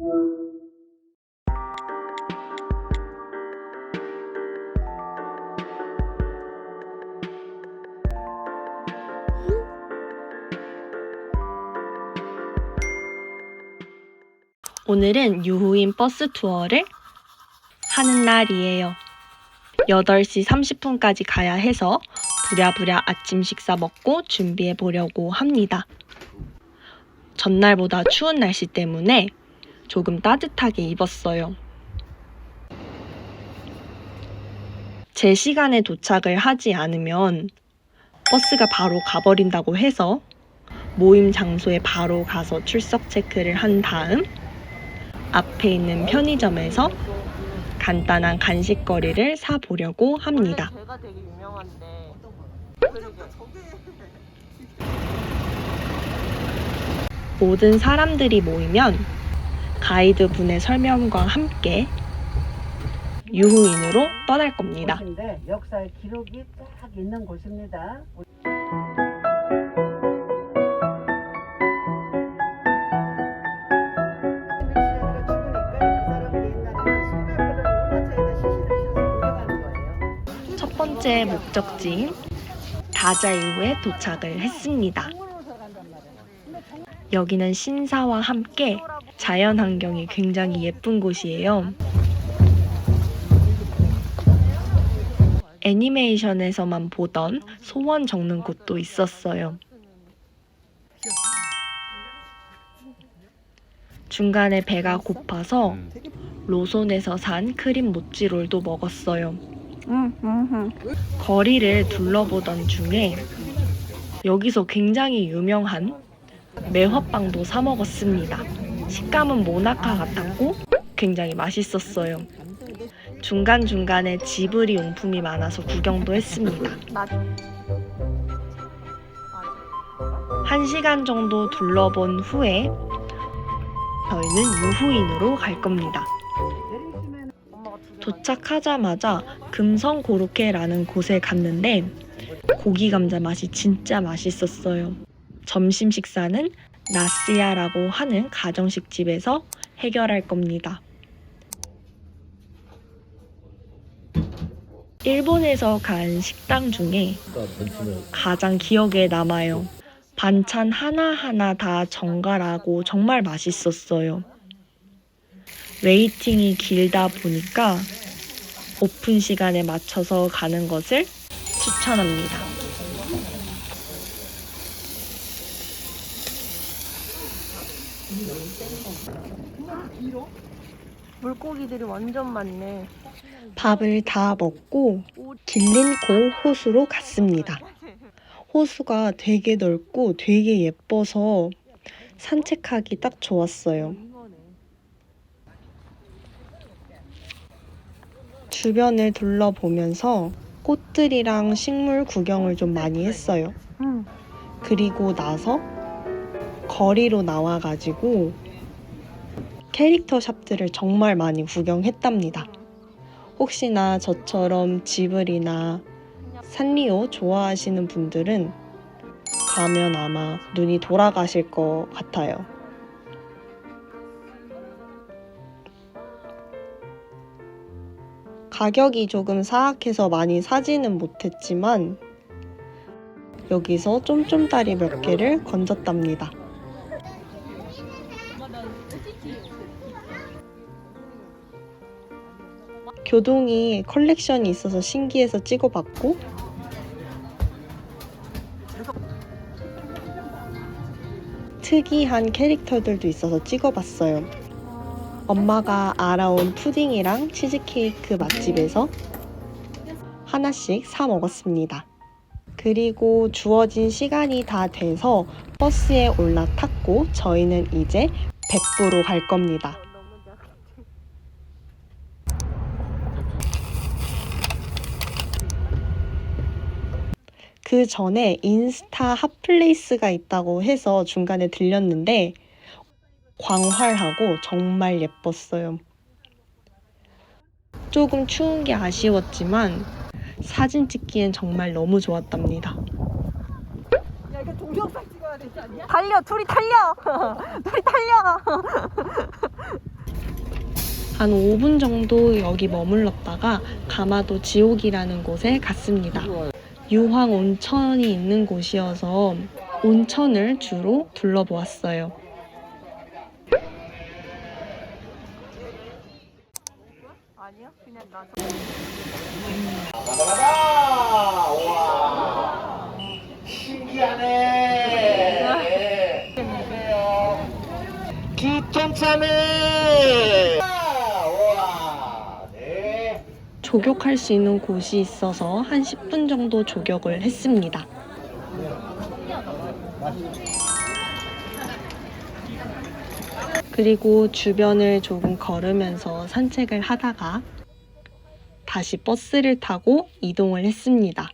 오늘은 유후인 버스 투어를 하는 날이에요. 8시 30분까지 가야 해서 부랴부랴 아침 식사 먹고 준비해 보려고 합니다. 전날보다 추운 날씨 때문에 조금 따뜻하게 입었어요. 제 시간에 도착을 하지 않으면 버스가 바로 가버린다고 해서 모임 장소에 바로 가서 출석 체크를 한 다음 앞에 있는 편의점에서 간단한 간식거리를 사 보려고 합니다. 모든 사람들이 모이면 가이드 분의 설명과 함께 유후인으로 떠날 겁니다. 곳인데 역사의 기록이 쫙 있는 곳입니다. 첫 번째 목적지인 다자유에 도착을 했습니다. 여기는 신사와 함께 자연 환경이 굉장히 예쁜 곳이에요. 애니메이션에서만 보던 소원 적는 곳도 있었어요. 중간에 배가 고파서 로손에서 산 크림 모찌롤도 먹었어요. 거리를 둘러보던 중에 여기서 굉장히 유명한 매화빵도 사 먹었습니다. 식감은 모나카 같았고 굉장히 맛있었어요. 중간중간에 지브리 용품이 많아서 구경도 했습니다. 한 시간 정도 둘러본 후에 저희는 유후인으로 갈 겁니다. 도착하자마자 금성 고로케라는 곳에 갔는데 고기 감자 맛이 진짜 맛있었어요. 점심 식사는 나시야라고 하는 가정식 집에서 해결할 겁니다. 일본에서 간 식당 중에 가장 기억에 남아요. 반찬 하나하나 다 정갈하고 정말 맛있었어요. 웨이팅이 길다 보니까 오픈 시간에 맞춰서 가는 것을 추천합니다. 물고기들이 완전 많네. 밥을 다 먹고 길린코 호수로 갔습니다. 호수가 되게 넓고 되게 예뻐서 산책하기 딱 좋았어요. 주변을 둘러보면서 꽃들이랑 식물 구경을 좀 많이 했어요. 음. 그리고 나서 거리로 나와가지고 캐릭터 샵들을 정말 많이 구경했답니다. 혹시나 저처럼 지브리나 산리오 좋아하시는 분들은 가면 아마 눈이 돌아가실 것 같아요. 가격이 조금 사악해서 많이 사지는 못했지만 여기서 쫌쫌다리 몇 개를 건졌답니다. 교동이 컬렉션이 있어서 신기해서 찍어봤고 특이한 캐릭터들도 있어서 찍어봤어요. 엄마가 알아온 푸딩이랑 치즈케이크 맛집에서 하나씩 사 먹었습니다. 그리고 주어진 시간이 다 돼서 버스에 올라탔고 저희는 이제 백부로 갈 겁니다. 그 전에 인스타 핫플레이스가 있다고 해서 중간에 들렸는데 광활하고 정말 예뻤어요. 조금 추운 게 아쉬웠지만 사진 찍기엔 정말 너무 좋았답니다. 야 이거 동영상 찍어야 되지 않냐? 달려, 둘이 달려! 둘이 달려! 한 5분 정도 여기 머물렀다가 가마도 지옥이라는 곳에 갔습니다. 유황 온천이 있는 곳이어서 온천을 주로 둘러보았어요. 아니야? 그냥 나 바다바다! 와 신기하네. 기똥차네. 조격할 수 있는 곳이 있어서 한 10분 정도 조격을 했습니다. 그리고 주변을 조금 걸으면서 산책을 하다가 다시 버스를 타고 이동을 했습니다.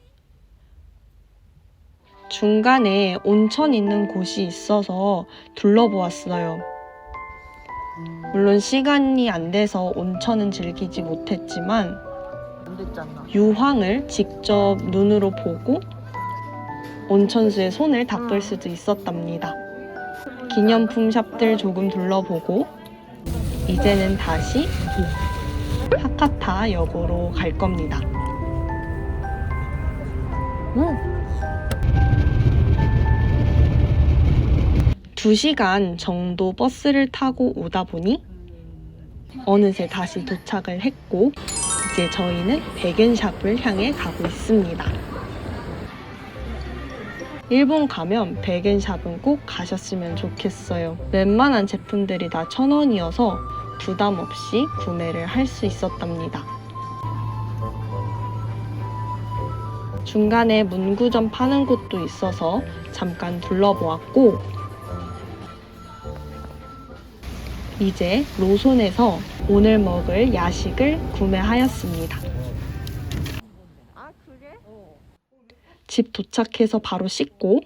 중간에 온천 있는 곳이 있어서 둘러보았어요. 물론 시간이 안 돼서 온천은 즐기지 못했지만. 유황을 직접 눈으로 보고 온천수에 손을 닦을 음. 수도 있었답니다. 기념품 샵들 조금 둘러보고 이제는 다시 하카타 역으로 갈 겁니다. 두 시간 정도 버스를 타고 오다 보니 어느새 다시 도착을 했고 이제 저희는 백엔샵을 향해 가고 있습니다. 일본 가면 백엔샵은 꼭 가셨으면 좋겠어요. 웬만한 제품들이 다 천 원이어서 부담 없이 구매를 할 수 있었답니다. 중간에 문구점 파는 곳도 있어서 잠깐 둘러보았고 이제 로손에서 오늘 먹을 야식을 구매하였습니다. 집 도착해서 바로 씻고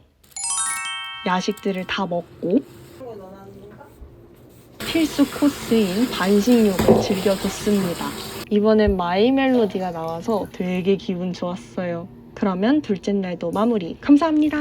야식들을 다 먹고 필수 코스인 반식욕을 즐겨줬습니다. 이번엔 마이 멜로디가 나와서 되게 기분 좋았어요. 그러면 둘째 날도 마무리. 감사합니다.